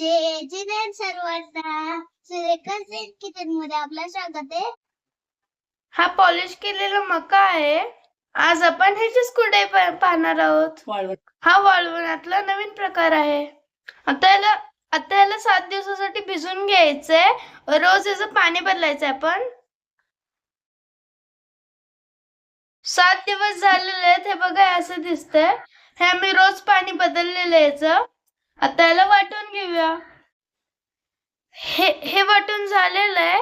जय जिनेन सर्वांना. सुरेखा सेन किचनमध्ये आपलं स्वागत आहे. हा पॉलिश केलेला मका आहे. आज आपण ह्याचीच कुडे पाहणार आहोत. वाळवण. हा वाळवणातला नवीन प्रकार आहे. आता याला आता याला सात दिवसासाठी भिजून घ्यायचंय. रोज याचं पाणी बदलायचंय आपण. सात दिवस झालेले आहेत. हे बघा असं दिसतंय. हे आम्ही रोज पाणी बदललेलं आहे याचं. आता याला वाटून घेऊया. हे हे वाटून झालेलं आहे.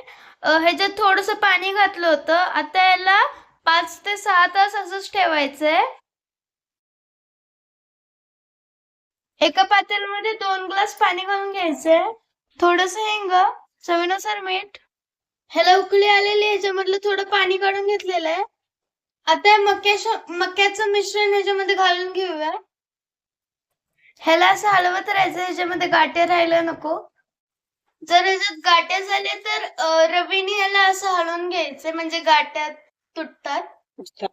ह्याच्यात थोडस पाणी घातलं होतं आता याला पाच ते सहा तास असंच ठेवायचंय. एका पातेलमध्ये दोन ग्लास पाणी घालून घ्यायचंय. थोडस हिंग चवीनुसार मीठ. ह्याला उकळी आलेली आहे, ह्याच्यामधलं थोडं पाणी काढून घेतलेलं आहे. आता मक्या मक्याच्या मक्याचं मिश्रण ह्याच्यामध्ये घालून घेऊया. ह्याला असं हलवत राहायचं ह्याच्यामध्ये गाठे राहायला नको. जर ह्याच्यात गाठ्या झाल्या तर रवीने ह्याला असं हलवून घ्यायचे म्हणजे गाठ्या तुटतात.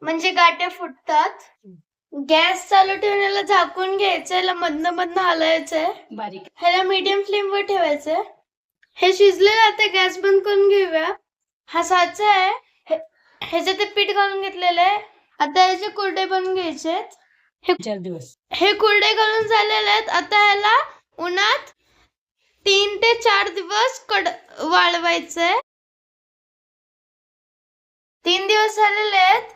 म्हणजे गाठ्या फुटतात. गॅस चालू ठेवून याला झाकून घ्यायचं याला मधनं मधनं हलायचंय बारीक. ह्याला मीडियम फ्लेम वर ठेवायचंय. हे शिजलेलं आता गॅस बंद करून घेऊया. हा साचा आहे. हे- ह्याच्यात ते पीठ घालून घेतलेलं आहे. आता ह्याचे कुरडे बनवून घ्यायचे चार दिवस. हे कुरडे घालून झालेले आहेत. आता ह्याला उन्हात तीन ते चार दिवस कड वाळवायचंय. तीन दिवस झालेले आहेत.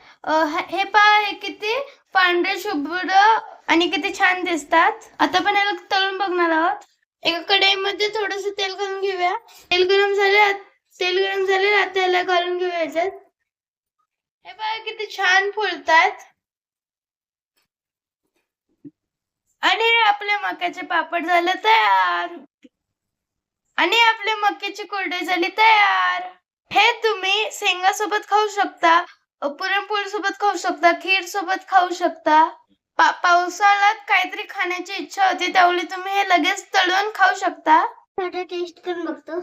हे हे पहा हे किती पांढरे शुभ्र आणि किती छान दिसतात. आता पण याला तळून बघणार आहोत. एका कढईमध्ये थोडस तेल घालून घेऊया. तेल गरम झाले तेल गरम झाले आता याला घालून घेऊया याच्यात. हे बघा किती छान फुलतात आणि आपले मक्याचे पापड झालं तयार. आणि आपले मक्याची कोरडे झाली तयार. हे तुम्ही शेंगा सोबत खाऊ शकता पुरणपोळी सोबत खाऊ शकता खीर सोबत खाऊ शकता. पा पावसाळ्यात काहीतरी खाण्याची इच्छा होती त्यावेळी तुम्ही हे लगेच तळून खाऊ शकता. टेस्ट करून बघतो.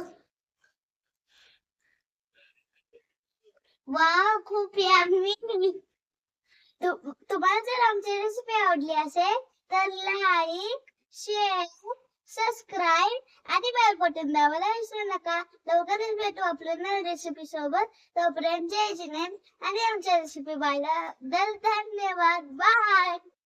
वा खूप यम्मी तुम्हाला जर आमची रेसिपी आवडली असेल तर लाईक शेअर सबस्क्राईब आणि बेल बटन दाबायला विसरू नका. लवकरच भेटू आपल्या नवीन रेसिपी सोबत. तोपर्यंत जय जिनेन आणि आमच्या रेसिपी पाहायला. धन्यवाद. बाय